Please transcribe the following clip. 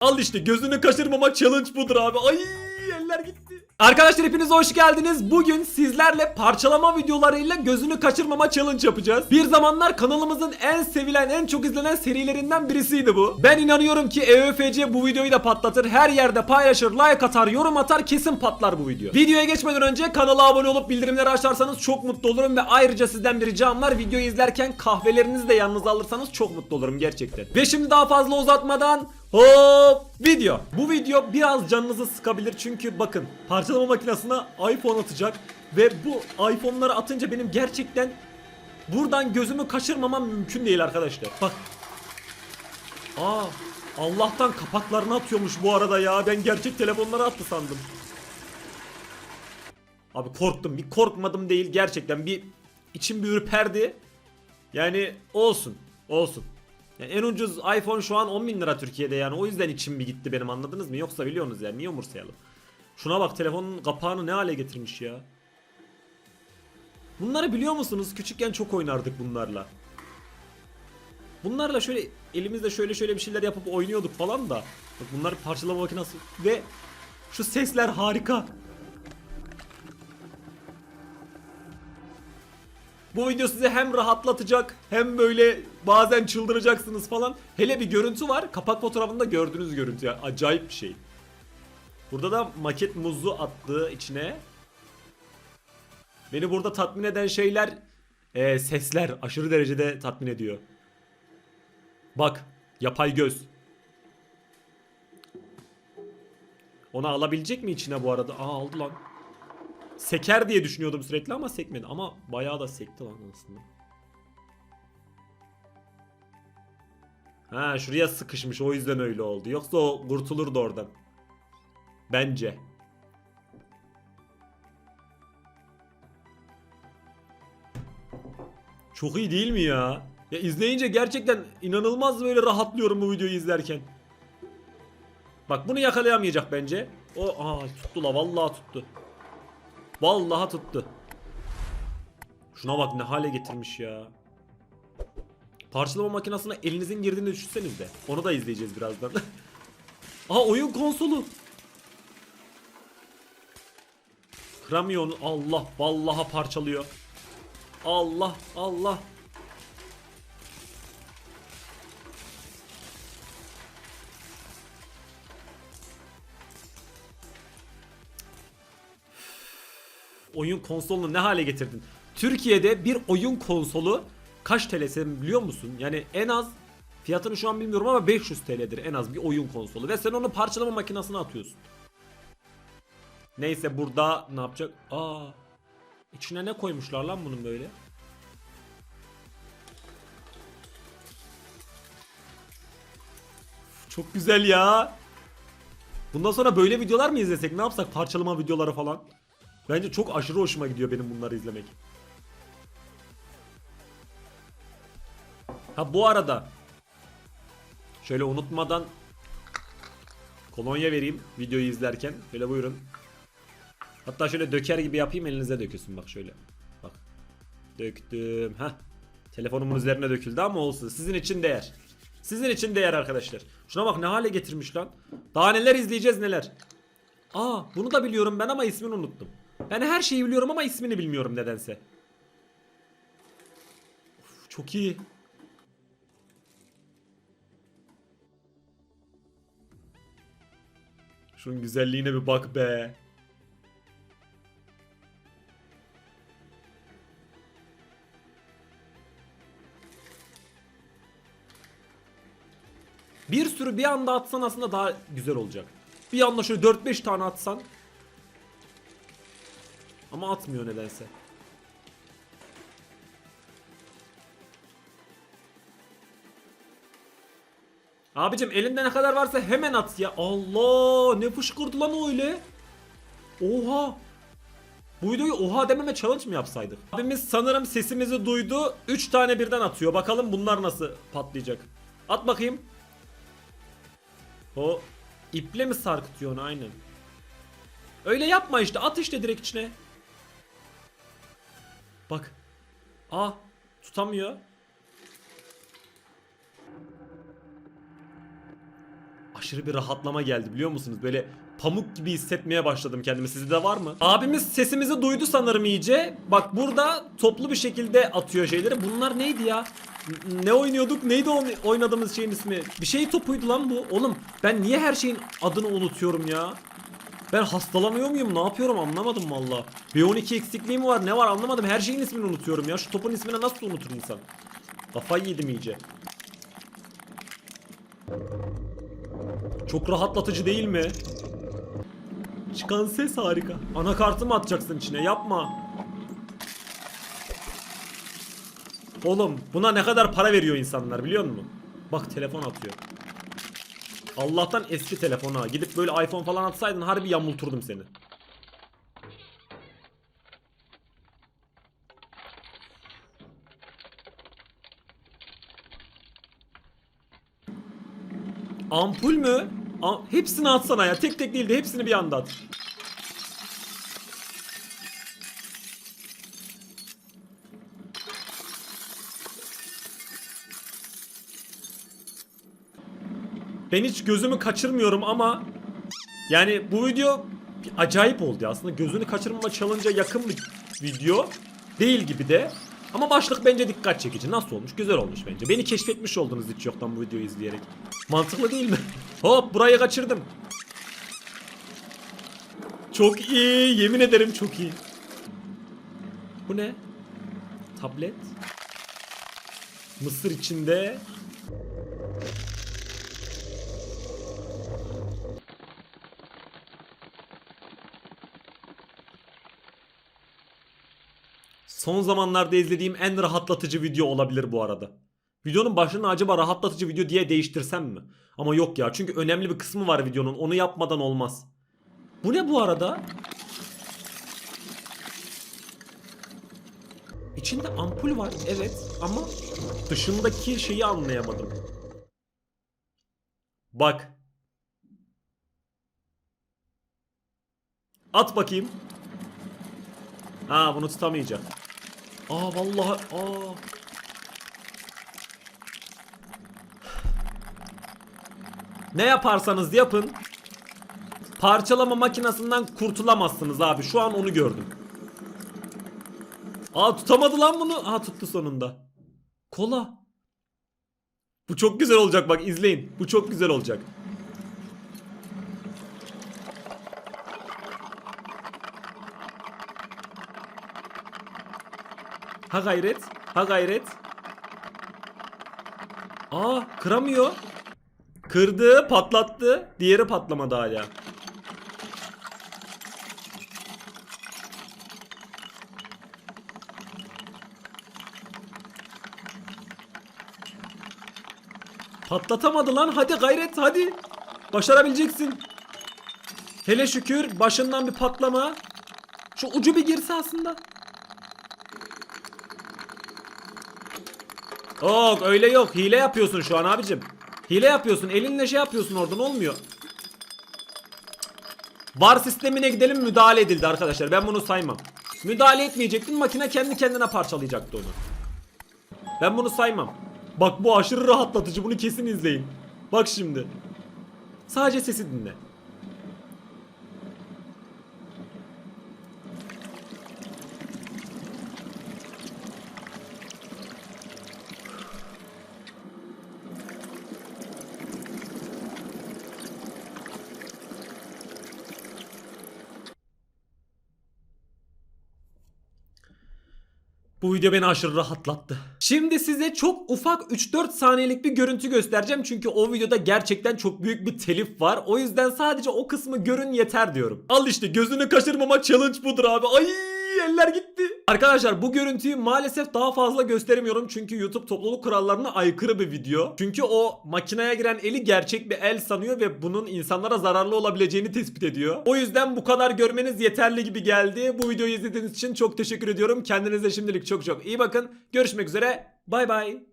Al işte gözünü kaçırmama challenge budur abi. Ay eller gitti. Arkadaşlar hepiniz hoş geldiniz. Bugün sizlerle parçalama videolarıyla gözünü kaçırmama challenge yapacağız. Bir zamanlar kanalımızın en sevilen, en çok izlenen serilerinden birisiydi bu. Ben inanıyorum ki EÖFC bu videoyu da patlatır. Her yerde paylaşır, like atar, yorum atar kesin patlar bu video. Videoya geçmeden önce kanala abone olup bildirimleri açarsanız çok mutlu olurum ve ayrıca sizden bir ricam var. Videoyu izlerken kahvelerinizi de yanınıza alırsanız çok mutlu olurum gerçekten. Ve şimdi daha fazla uzatmadan Hop video. Bu video biraz canınızı sıkabilir çünkü bakın parçalama makinesine iPhone atacak ve bu iPhone'ları atınca benim gerçekten buradan gözümü kaçırmamam mümkün değil arkadaşlar. Bak. Aa Allah'tan kapaklarını atıyormuş bu arada ya. Ben gerçek telefonları attı sandım. Abi korktum. Bir korkmadım değil gerçekten bir içim bir ürperdi. Yani olsun. Olsun. Yani en ucuz iPhone şu an 10 bin lira Türkiye'de yani o yüzden içim bir gitti benim anladınız mı? Yoksa biliyorsunuz yani niye umursayalım? Şuna bak telefonun kapağını ne hale getirmiş ya. Bunları biliyor musunuz? Küçükken çok oynardık bunlarla. Bunlarla şöyle elimizde şöyle şöyle bir şeyler yapıp oynuyorduk falan da. Bak bunlar parçalama makinesi ve şu sesler harika. Bu video sizi hem rahatlatacak hem böyle bazen çıldıracaksınız falan. Hele bir görüntü var. Kapak fotoğrafında gördüğünüz görüntü ya. Acayip bir şey. Burada da maket muzu attığı içine. Beni burada tatmin eden şeyler e, sesler aşırı derecede tatmin ediyor. Bak yapay göz. Onu alabilecek mi içine bu arada? Aa aldı lan. Seker diye düşünüyordum sürekli ama sekmedi. Ama bayağı da sekti lan aslında. Ha şuraya sıkışmış o yüzden öyle oldu. Yoksa o kurtulurdu oradan. Bence. Çok iyi değil mi ya? Ya izleyince gerçekten inanılmaz böyle rahatlıyorum bu videoyu izlerken. Bak bunu yakalayamayacak bence. O aa tuttu la vallahi tuttu. Vallahi tuttu. Şuna bak ne hale getirmiş ya. Parçalama makinesine elinizin girdiğini düşünseniz de. Onu da izleyeceğiz birazdan. Aha oyun konsolu. Kıramıyor. Allah vallaha parçalıyor. Allah Allah. Oyun konsolunu ne hale getirdin? Türkiye'de bir oyun konsolu kaç TL'si biliyor musun? Yani en az fiyatını şu an bilmiyorum ama 500 TL'dir en az bir oyun konsolu ve sen onu parçalama makinesine atıyorsun. Neyse burada ne yapacak? Aa. içine ne koymuşlar lan bunun böyle? Çok güzel ya. Bundan sonra böyle videolar mı izlesek? Ne yapsak? Parçalama videoları falan. Bence çok aşırı hoşuma gidiyor benim bunları izlemek. Ha bu arada şöyle unutmadan kolonya vereyim videoyu izlerken. Şöyle buyurun. Hatta şöyle döker gibi yapayım elinize dökülsün bak şöyle. Bak. Döktüm. Ha. Telefonumun üzerine döküldü ama olsun. Sizin için değer. Sizin için değer arkadaşlar. Şuna bak ne hale getirmiş lan. Daha neler izleyeceğiz neler. Aa bunu da biliyorum ben ama ismini unuttum. Ben her şeyi biliyorum ama ismini bilmiyorum nedense. Of, çok iyi. Şunun güzelliğine bir bak be. Bir sürü bir anda atsan aslında daha güzel olacak. Bir anda şöyle 4-5 tane atsan ama atmıyor nedense. Abicim elinde ne kadar varsa hemen at ya. Allah ne fışkırdı lan öyle. Oha. Bu videoyu oha dememe challenge mı yapsaydık? Abimiz sanırım sesimizi duydu. 3 tane birden atıyor. Bakalım bunlar nasıl patlayacak. At bakayım. O iple mi sarkıtıyor onu aynen. Öyle yapma işte at işte direkt içine. Bak. Aa tutamıyor. Aşırı bir rahatlama geldi biliyor musunuz? Böyle pamuk gibi hissetmeye başladım kendimi. Sizde de var mı? Abimiz sesimizi duydu sanırım iyice. Bak burada toplu bir şekilde atıyor şeyleri. Bunlar neydi ya? Ne oynuyorduk? Neydi oynadığımız şeyin ismi? Bir şey topuydu lan bu. Oğlum ben niye her şeyin adını unutuyorum ya? Ben hastalanıyor muyum? Ne yapıyorum anlamadım valla. B12 eksikliğim var. Ne var anlamadım. Her şeyin ismini unutuyorum ya. Şu topun ismini nasıl unutur insan? Kafayı yedim iyice. Çok rahatlatıcı değil mi? Çıkan ses harika. Anakartı mı atacaksın içine? Yapma. Oğlum buna ne kadar para veriyor insanlar biliyor musun? Bak telefon atıyor. Allah'tan eski telefona. Gidip böyle iPhone falan atsaydın harbi yamulturdum seni. Ampul mü? A- hepsini atsana ya. Tek tek değil de hepsini bir anda at. Ben hiç gözümü kaçırmıyorum ama yani bu video acayip oldu. Aslında gözünü kaçırmama challenge'a yakın bir video değil gibi de. Ama başlık bence dikkat çekici. Nasıl olmuş? Güzel olmuş bence. Beni keşfetmiş oldunuz hiç yoktan bu videoyu izleyerek. Mantıklı değil mi? Hop burayı kaçırdım. Çok iyi. Yemin ederim çok iyi. Bu ne? Tablet. Mısır içinde. Son zamanlarda izlediğim en rahatlatıcı video olabilir bu arada. Videonun başlığını acaba rahatlatıcı video diye değiştirsem mi? Ama yok ya çünkü önemli bir kısmı var videonun. Onu yapmadan olmaz. Bu ne bu arada? İçinde ampul var evet ama dışındaki şeyi anlayamadım. Bak. At bakayım. Ha bunu tutamayacağım. Aa vallahi aa. Ne yaparsanız yapın parçalama makinesinden kurtulamazsınız abi. Şu an onu gördüm. Aa tutamadı lan bunu. Aa tuttu sonunda. Kola. Bu çok güzel olacak bak izleyin. Bu çok güzel olacak. Ha gayret. Ha gayret. Aa kıramıyor. Kırdı, patlattı. Diğeri patlamadı hala. Patlatamadı lan. Hadi gayret hadi. Başarabileceksin. Hele şükür başından bir patlama. Şu ucu bir girse aslında. Yok öyle yok. Hile yapıyorsun şu an abicim. Hile yapıyorsun. Elinle şey yapıyorsun oradan olmuyor. Var sistemine gidelim müdahale edildi arkadaşlar. Ben bunu saymam. Müdahale etmeyecektin makine kendi kendine parçalayacaktı onu. Ben bunu saymam. Bak bu aşırı rahatlatıcı. Bunu kesin izleyin. Bak şimdi. Sadece sesi dinle. Bu video beni aşırı rahatlattı. Şimdi size çok ufak 3-4 saniyelik bir görüntü göstereceğim. Çünkü o videoda gerçekten çok büyük bir telif var. O yüzden sadece o kısmı görün yeter diyorum. Al işte gözünü kaçırmama challenge budur abi. Ay eller gitti. Arkadaşlar bu görüntüyü maalesef daha fazla gösteremiyorum. Çünkü YouTube topluluk kurallarına aykırı bir video. Çünkü o makineye giren eli gerçek bir el sanıyor ve bunun insanlara zararlı olabileceğini tespit ediyor. O yüzden bu kadar görmeniz yeterli gibi geldi. Bu videoyu izlediğiniz için çok teşekkür ediyorum. Kendinize şimdilik çok çok iyi bakın. Görüşmek üzere. Bay bay.